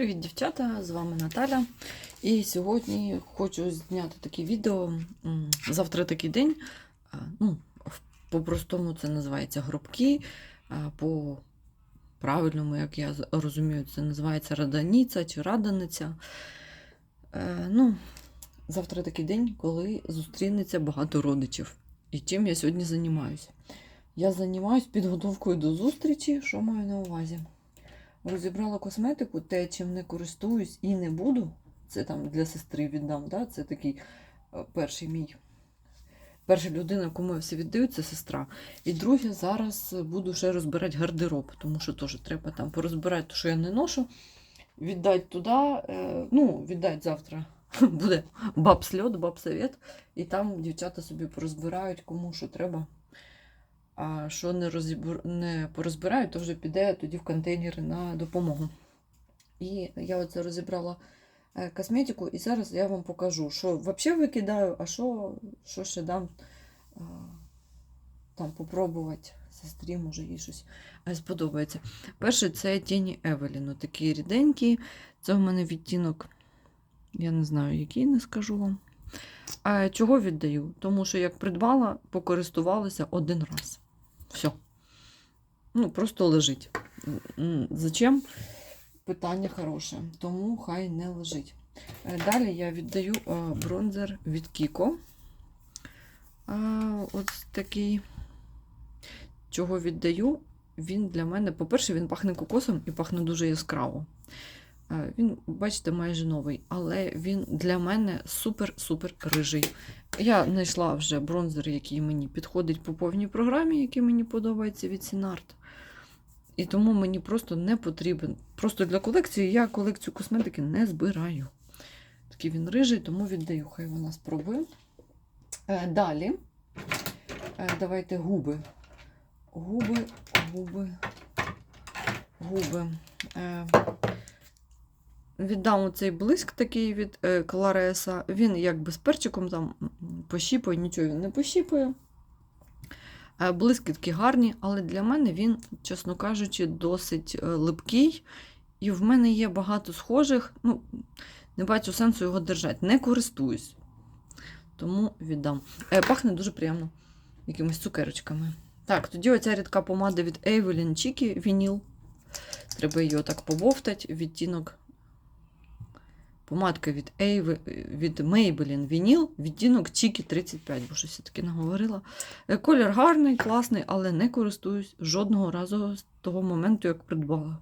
Привіт, дівчата! З вами Наталя. І сьогодні хочу зняти таке відео. Завтра такий день. Ну, по-простому це називається гробки. По правильному, як я розумію, це називається раданіця чи раданиця. Е, Ну, завтра такий день, коли зустрінеться багато родичів. І чим я сьогодні займаюся? Я займаюся підготовкою до зустрічі, що маю на увазі. Розібрала косметику, те, чим не користуюсь і не буду. Це там для сестри віддам. Да? Це такий е, перший мій. Перша людина, кому я все віддаю, це сестра. І друге, зараз буду ще розбирати гардероб, тому що теж треба там порозбирати, те, що я не ношу, віддати туди, е, ну, віддати завтра. Буде баб-сльот, баб-совет, і там дівчата собі порозбирають, кому що треба. А що не, розібр... не порозбирають, то вже піде тоді в контейнери на допомогу. І я оце розібрала е, косметику, і зараз я вам покажу, що взагалі викидаю, а що, що ще дам там попробувати сестрі, може їй щось е, сподобається. Перше, це тіні Евеліну. Такі ріденькі. Це в мене відтінок, я не знаю, який не скажу вам. А чого віддаю? Тому що як придбала, покористувалася один раз. Все. Ну, просто лежить. Зачем? Питання хороше. Тому хай не лежить. Е, Далі я віддаю е, бронзер від. А, Ось такий. Чого віддаю? Він для мене, по-перше, він пахне кокосом і пахне дуже яскраво. Е, Він, бачите, майже новий, але він для мене супер-супер рижий. Я знайшла вже бронзер, який мені підходить по повній програмі, який мені подобається від Сінарт. І тому мені просто не потрібен. Просто для колекції я колекцію косметики не збираю. Такий він рижий, тому віддаю, хай вона спробує. Е, Далі. Е, Давайте губи. Губи, губи, губи. Віддам оцей блиск такий від е, Клареса. Він якби з перчиком там пощіпує, нічого він не пощіпує. Е, Блиски такі гарні, але для мене він, чесно кажучи, досить е, липкий. І в мене є багато схожих. Ну, не бачу сенсу його держати. Не користуюсь. Тому віддам. Е, Пахне дуже приємно якимись цукерочками. Так, тоді оця рідка помада від Evelyn Cheeky Вініл. Треба її отак побовтати. Відтінок. Помадка від Ейви, від Maybelline Вініл, відтінок Cheeky 35, бо щось таки наговорила. Е, Колір гарний, класний, але не користуюсь жодного разу з того моменту, як придбала.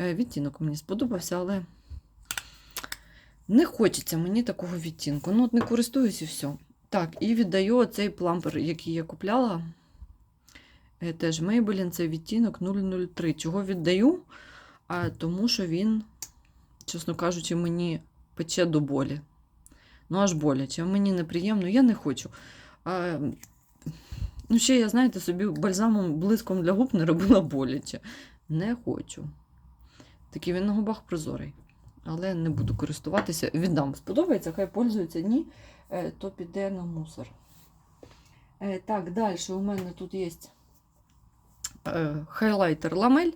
Е, Відтінок мені сподобався, але не хочеться мені такого відтінку. Ну, от не користуюсь і все. Так, і віддаю оцей плампер, який я купляла. Е, Теж Maybelline, це відтінок 003. Чого віддаю? А, тому що він, чесно кажучи, мені пече до болі. Ну, аж боляче. Мені неприємно, я не хочу. А, ну, ще я, знаєте, собі бальзамом блиском для губ не робила боляче. Не хочу. Такий він на губах прозорий. Але не буду користуватися. Віддам. Сподобається, хай пользується. Ні, е, то піде на мусор. Е, Так, далі у мене тут є хайлайтер ламель.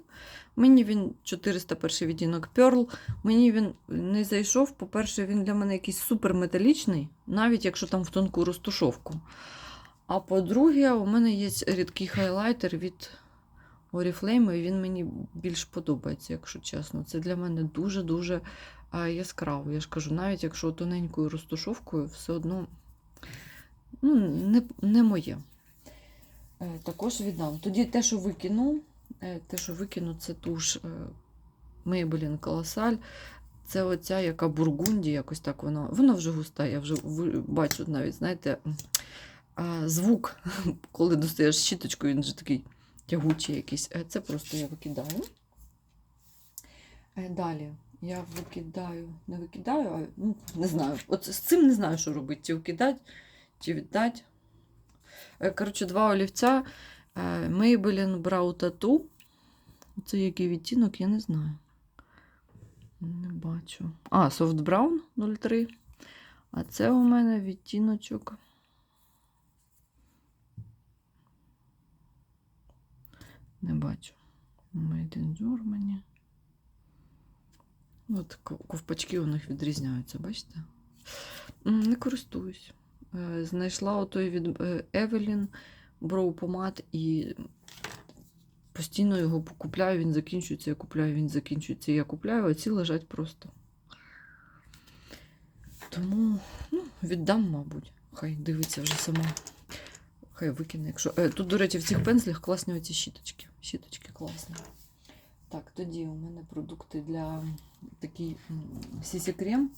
Мені він 401 відтінок Pearl. Мені він не зайшов. По-перше, він для мене якийсь суперметалічний, навіть якщо там в тонку розтушовку. А по-друге, у мене є рідкий хайлайтер від Oriflame, і він мені більш подобається, якщо чесно. Це для мене дуже-дуже яскраво. Я ж кажу, навіть якщо тоненькою розтушовкою, все одно ну, не, не моє. Е, Також віддам. Тоді те, що викину, е, те, що викину, це туш е, Maybelline Colossal. Це оця, яка бургунді, якось так вона. Вона вже густа, я вже бачу навіть, знаєте, звук, коли достаєш щіточку, він вже такий тягучий якийсь. Е, Це просто я викидаю. Е, Далі я викидаю, не викидаю, а ну, не знаю. От з цим не знаю, що робити. Чи викидати, чи віддати. Е, Коротше, два олівця. Maybelline Brow Tattoo. Це який відтінок, я не знаю. Не бачу. А, Soft Brown 03. А це у мене відтіночок. Не бачу. Made in Germany. От ковпачки у них відрізняються, бачите? Не користуюсь. Е, Знайшла отой від е, Brow помад і постійно його купляю, він закінчується, я купляю, він закінчується, я купляю, а ці лежать просто. Тому ну, віддам, мабуть. Хай дивиться вже сама. Хай викине, якщо. Е, тут, до речі, в цих пензлях класні оці щіточки. Щіточки класні. Так, тоді у мене продукти для такий сісі крем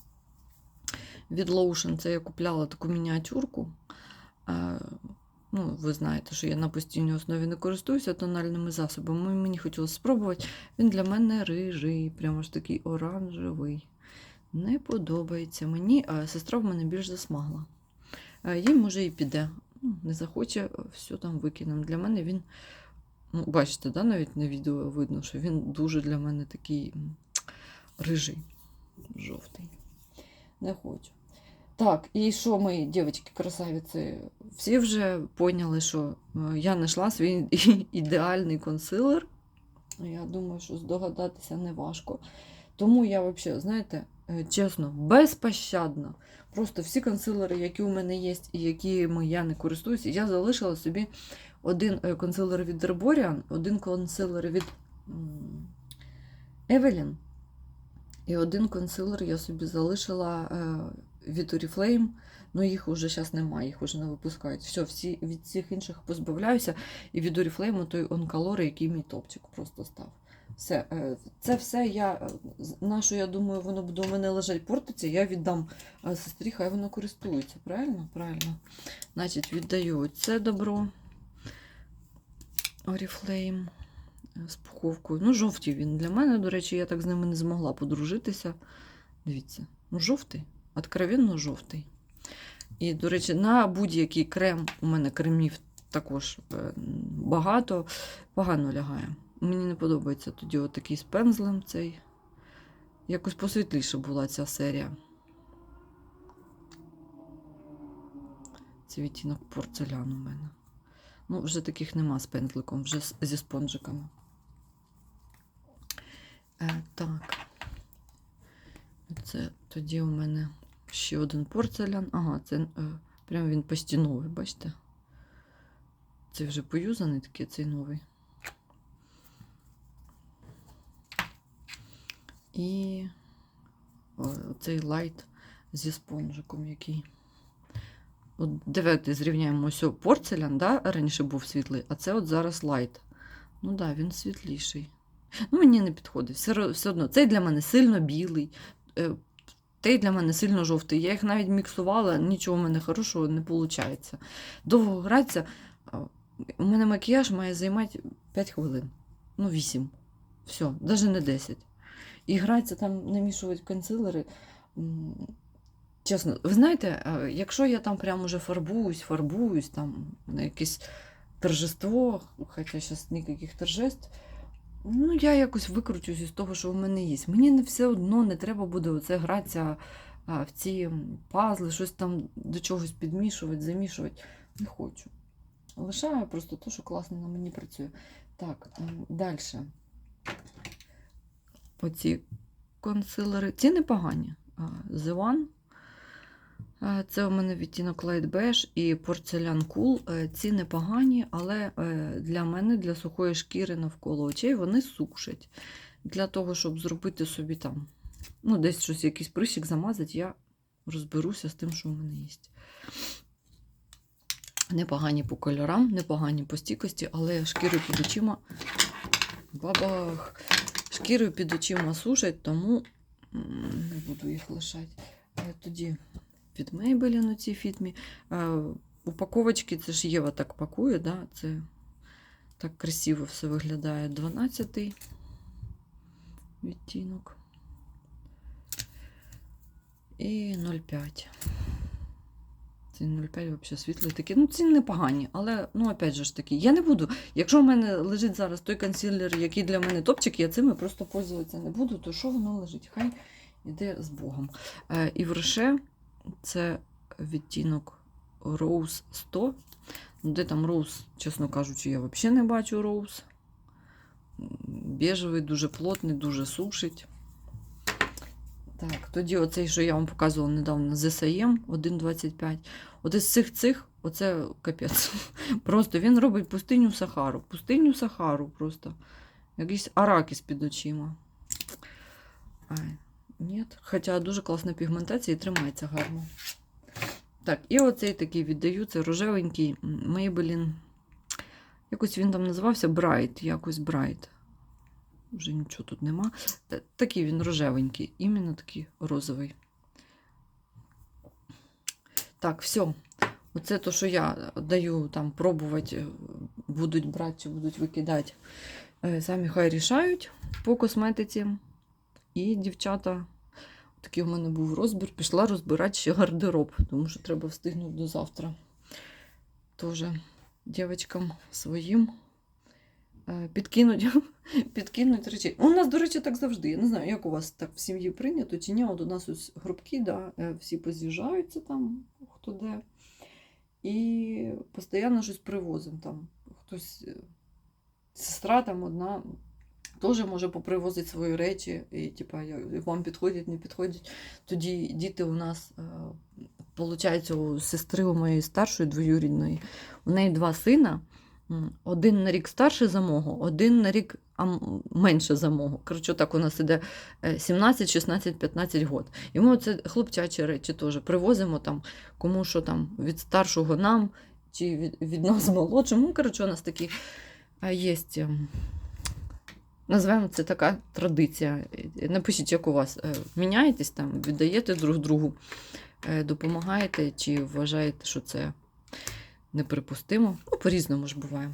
від Lotion. Це я купляла таку мініатюрку. Е, Ну, ви знаєте, що я на постійній основі не користуюся тональними засобами. Мені хотілося спробувати. Він для мене рижий, прямо ж такий оранжевий. Не подобається мені, а сестра в мене більш засмагла. Е, Їй може і піде. Ну, Не захоче, все там викинемо. Для мене він, ну, бачите, да, навіть на відео видно, що він дуже для мене такий рижий, жовтий. Не хочу. Так, і що мої дівчатки красавиці? Всі вже поняли, що е, я знайшла свій ідеальний консилер. Я думаю, що здогадатися не важко. Тому я взагалі, знаєте, е, чесно, безпощадно. Просто всі консилери, які у мене є і якими я не користуюся, я залишила собі один е, консилер від Herborian, один консилер від Evelyn, і один консилер я собі залишила е, від Oriflame. Ну, їх уже зараз немає, їх вже не випускають. Все, всі, від всіх інших позбавляюся. І від Oriflame той онкалор, який мій топчик просто став. Все, е, це все я, е, на що я думаю, воно буде у мене лежать, портиться, я віддам сестрі, хай воно користується. Правильно? Правильно. Значить, віддаю це добро. Oriflame з пуховкою. Ну, жовтий він для мене, до речі, я так з ними не змогла подружитися. Дивіться, ну жовтий, откровенно жовтий. І, до речі, на будь-який крем, у мене кремів також е, багато, погано лягає. Мені не подобається тоді отакий з пензлем цей. Якось посвітліше була ця серія. Це відтінок порцелян у мене. Ну, вже таких нема з пензликом, вже зі спонжиками. Е, так. Це тоді у мене ще один порцелян. Ага, це е, прям він почти новий, бачите? Це вже поюзаний такий, цей новий. І цей лайт зі спонжиком який. От давайте зрівняємо ось порцелян, да? раніше був світлий, а це от зараз лайт. Ну так, да, він світліший. Ну, мені не підходить. Все, все одно, цей для мене сильно білий, е, той для мене сильно жовтий. Я їх навіть міксувала, нічого в мене хорошого не виходить. Довго гратися. У мене макіяж має займати 5 хвилин. Ну, 8. Все, навіть не 10. І гратися там, намішувати консилери. Чесно, ви знаєте, якщо я там прямо вже фарбуюсь, фарбуюсь там на якесь торжество, хоча зараз ніяких торжеств, ну я якось викручусь із того, що в мене є. Мені не все одно не треба буде оце гратися в ці пазли, щось там до чогось підмішувати, замішувати. Не хочу. Лишаю просто те, що класно на мені працює. Так, далі. Оці консилери. Ці непогані. The One. А, Це у мене відтінок Light Beige і Porcelain Cool. Е, Ці непогані, але е, для мене, для сухої шкіри навколо очей, вони сушать. Для того, щоб зробити собі там, ну, десь щось, якийсь прищик замазати, я розберуся з тим, що у мене є. Непогані по кольорам, непогані по стійкості, але шкіру під очима. Бабах! Шкірою під очима сушать, тому не буду їх лишати. Е, Тоді від Maybelline ці фітмі. Е, Упаковочки, це ж Єва так пакує, да? це так красиво все виглядає. 12-й відтінок. І 0,5. Цей 0,5 взагалі світлий такий. Ну, ці непогані, але ну, опять же ж таки, я не буду. Якщо в мене лежить зараз той консилер, який для мене топчик, я цими просто пользуватися не буду, то що воно лежить? Хай йде з Богом. Е, і вреше це відтінок Rose 100. Ну, Де там Rose, чесно кажучи, я взагалі не бачу Rose. Бежевий, дуже плотний, дуже сушить. Так, тоді оцей, що я вам показувала недавно, ЗСМ 1.25. От із цих цих, оце капець. Просто він робить пустиню Сахару. Пустиню Сахару просто. Якийсь аракіс під очима. Ай, ні. Хоча дуже класна пігментація і тримається гарно. Так, і оцей такий віддаю, це рожевенький Maybelline. Якось він там називався Bright, якось Bright. Вже нічого тут нема. Такий він рожевенький, іменно такий розовий. Так, все. Оце то, що я даю там пробувати, е, будуть брати чи будуть викидати. Е, Самі хай рішають по косметиці. І дівчата, такий у мене був розбір, пішла розбирати ще гардероб, тому що треба встигнути до завтра. Тоже дівчаткам своїм е, підкинуть, підкинуть речі. У нас, до речі, так завжди. Я не знаю, як у вас так в сім'ї прийнято чи ні. От у нас ось групки, да, е, всі поз'їжджаються там, хто де. І постійно щось привозимо там. Хтось, е, сестра там одна теж може попривозити свої речі, і типа, вам підходять, не підходять. Тоді діти у нас, виходить, у сестри у моєї старшої двоюрідної, у неї два сина. Один на рік старше за мого, один на рік менше за мого. Коротше, так у нас іде е, 17, 16, 15 год. І ми оце хлопчачі речі теж привозимо там, кому що там від старшого нам чи від, від нас молодшим. Ну, коротше, у нас такі є. Назвемо це така традиція. Е, Напишіть, як у вас е, міняєтесь там, віддаєте друг другу, е, допомагаєте, чи вважаєте, що це неприпустимо. Ну, по-різному ж буває.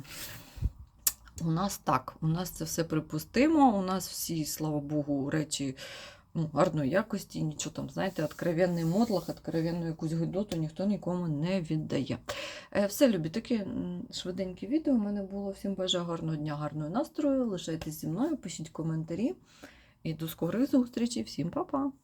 У нас так, у нас це все припустимо. У нас всі, слава Богу, речі ну, гарної якості, нічого там, знаєте, откровенний мотлах, откровенну якусь гидоту ніхто нікому не віддає. Е, Все, любі, таке швиденьке відео у мене було. Всім бажаю гарного дня, гарного настрою. Лишайтесь зі мною, пишіть коментарі. І до скорих зустрічей. Всім па-па!